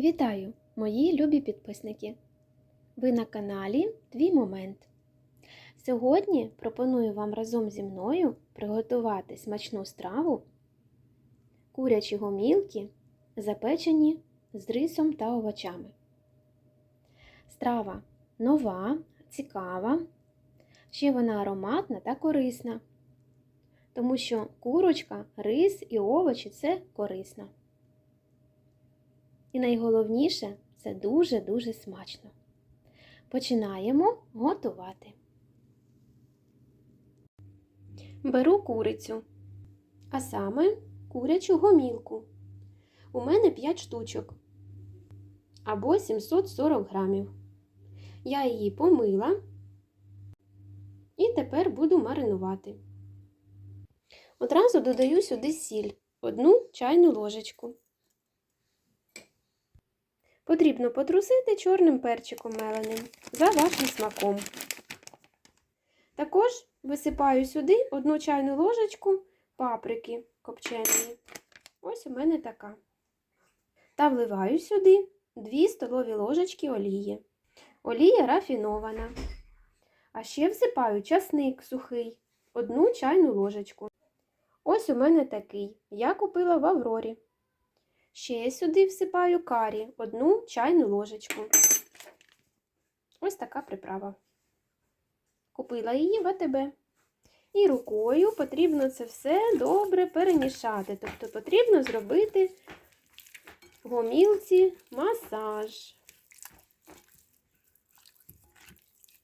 Вітаю, мої любі підписники! Ви на каналі Твій Момент. Сьогодні пропоную вам разом зі мною приготувати смачну страву курячі гомілки, запечені з рисом та овочами. Страва нова, цікава, ще вона ароматна та корисна, тому що курочка, рис і овочі це корисно. І найголовніше це дуже-дуже смачно. Починаємо готувати. Беру курицю, а саме курячу гомілку. У мене 5 штучок або 740 грамів. Я її помила і тепер буду маринувати. Одразу додаю сюди сіль, одну чайну ложечку. Потрібно потрусити чорним перчиком меленим за вашим смаком. Також висипаю сюди одну чайну ложечку паприки копченої. Ось у мене така. Та вливаю сюди 2 столові ложечки олії. Олія рафінована. А ще всипаю часник сухий, одну чайну ложечку. Ось у мене такий. Я купила в Аврорі. Ще сюди всипаю карі, одну чайну ложечку. Ось така приправа. Купила її в АТБ. І рукою потрібно це все добре перемішати. Тобто потрібно зробити гомілці масаж.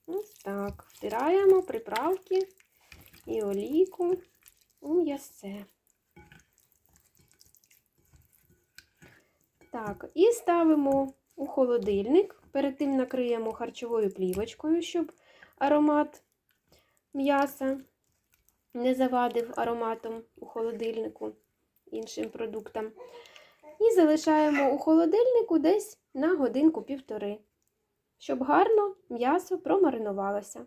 Ось так. Втираємо приправки і олійку у м'ясце. Так, і ставимо у холодильник. Перед тим накриємо харчовою плівочкою, щоб аромат м'яса не завадив ароматом у холодильнику іншим продуктам. І залишаємо у холодильнику десь на годинку-півтори, щоб гарно м'ясо промаринувалося.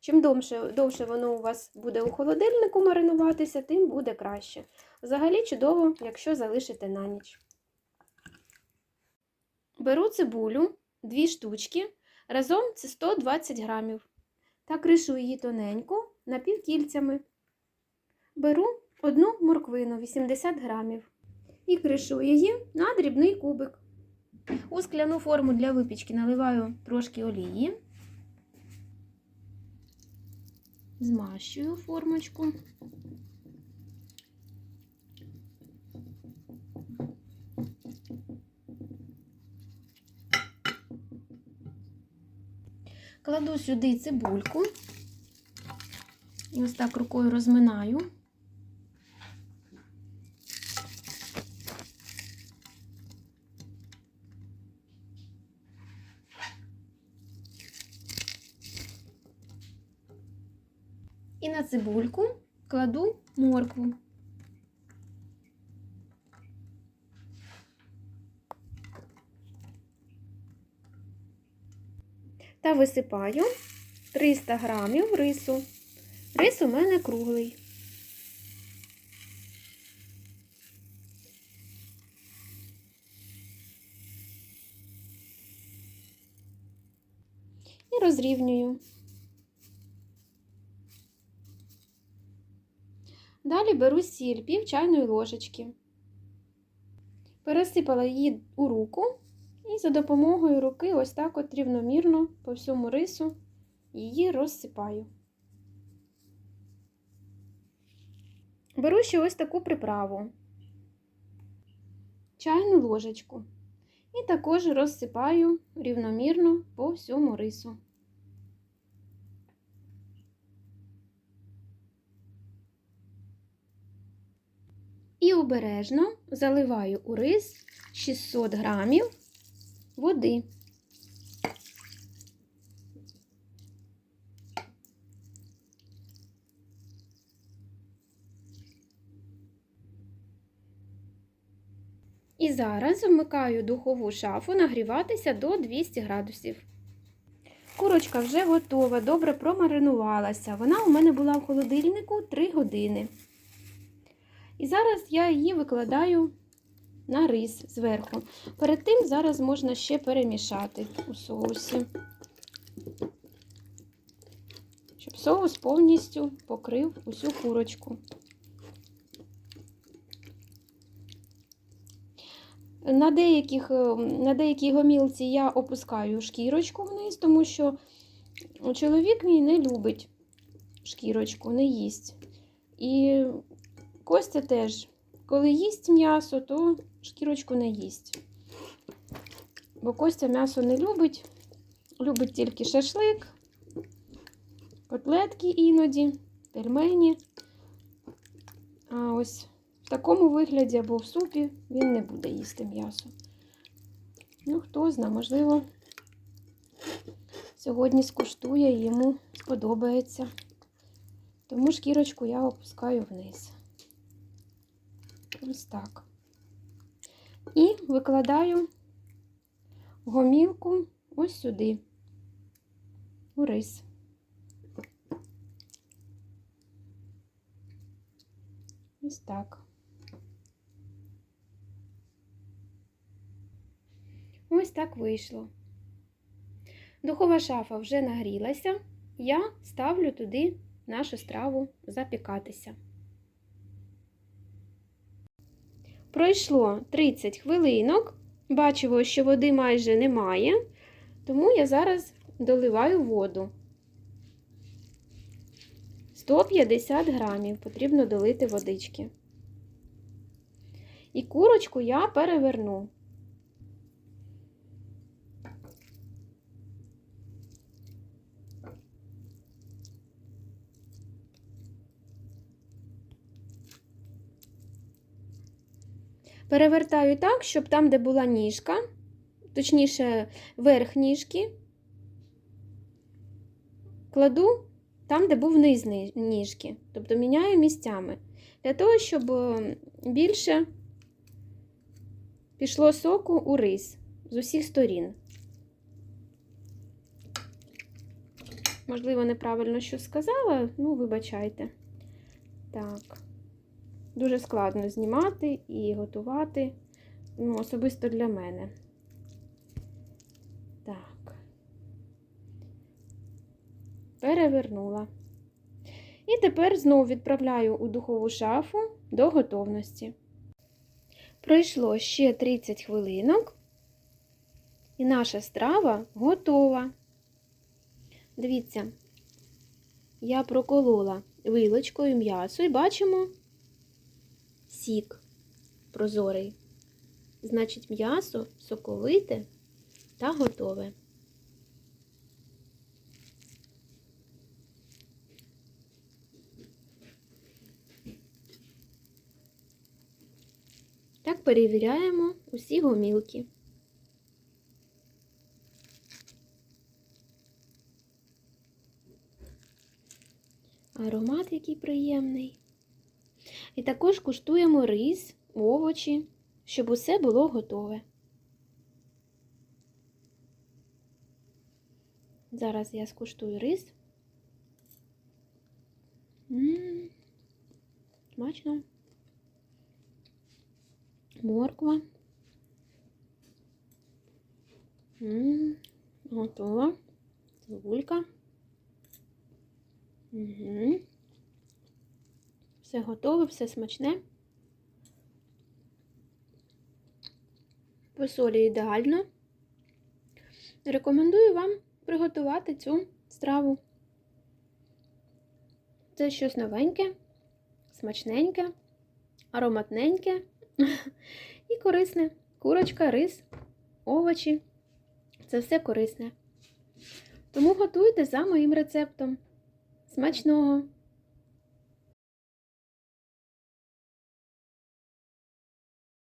Чим довше, довше воно у вас буде у холодильнику маринуватися, тим буде краще. Взагалі чудово, якщо залишите на ніч. Беру цибулю, дві штучки, разом це 120 грамів. Та кришу її тоненько напівкільцями. Беру одну морквину 80 грамів і кришу її на дрібний кубик. У скляну форму для випічки наливаю трошки олії, змащую формочку. Кладу сюди цибульку і ось так рукою розминаю. І на цибульку кладу моркву. Та висипаю 300 грамів рису. Рис у мене круглий. І розрівнюю. Далі беру сіль пів чайної ложечки. Пересипала її у руку і за допомогою руки ось так от рівномірно по всьому рису її розсипаю. Беру ще ось таку приправу, чайну ложечку. І також розсипаю рівномірно по всьому рису. І обережно заливаю у рис 600 грамів води. І зараз вмикаю духову шафу нагріватися до 200 градусів. Курочка вже готова, добре промаринувалася. Вона у мене була в холодильнику 3 години. І зараз я її викладаю на рис зверху. Перед тим зараз можна ще перемішати у соусі, щоб соус повністю покрив усю курочку. На, деяких, е, на деякій гомілці я опускаю шкірочку вниз, тому що чоловік мій не любить шкірочку, не їсть. І Костя теж, коли їсть м'ясо, то шкірочку не їсть. Бо Костя м'ясо не любить, любить тільки шашлик, котлетки іноді, пельмені. А ось в такому вигляді або в супі він не буде їсти м'ясо. Ну, хто знає, можливо, сьогодні скуштує і йому сподобається. Тому шкірочку я опускаю вниз. Ось так. І викладаю гомілку ось сюди, у рис. Ось так. Ось так вийшло. Духова шафа вже нагрілася. Я ставлю туди нашу страву запікатися. Пройшло 30 хвилинок. Бачимо, що води майже немає, тому я зараз доливаю воду. 150 грамів потрібно долити водички. І курочку я переверну. Перевертаю так, щоб там, де була ніжка, точніше, верх ніжки, кладу там, де був низ ніжки. Тобто міняю місцями. Для того, щоб е, більше пішло соку у рис з усіх сторін. Можливо, неправильно що сказала, ну, вибачайте. Так. Дуже складно знімати і готувати, ну, особисто для мене. Так, перевернула. І тепер знову відправляю у духову шафу до готовності. Пройшло ще 30 хвилинок, і наша страва готова. Дивіться, я проколола вилочкою м'ясо і бачимо сік прозорий. Значить, м'ясо соковите та готове. Так перевіряємо усі гомілки. Аромат який приємний. І також куштуємо рис, овочі, щоб усе було готове. Зараз я скуштую рис. Ммм, смачно. Морква. Готова. Цибулька. Угу. Все готове, все смачне. По солі ідеально. Рекомендую вам приготувати цю страву. Це щось новеньке, смачненьке, ароматненьке і корисне. Курочка, рис, овочі. Це все корисне. Тому готуйте за моїм рецептом. Смачного!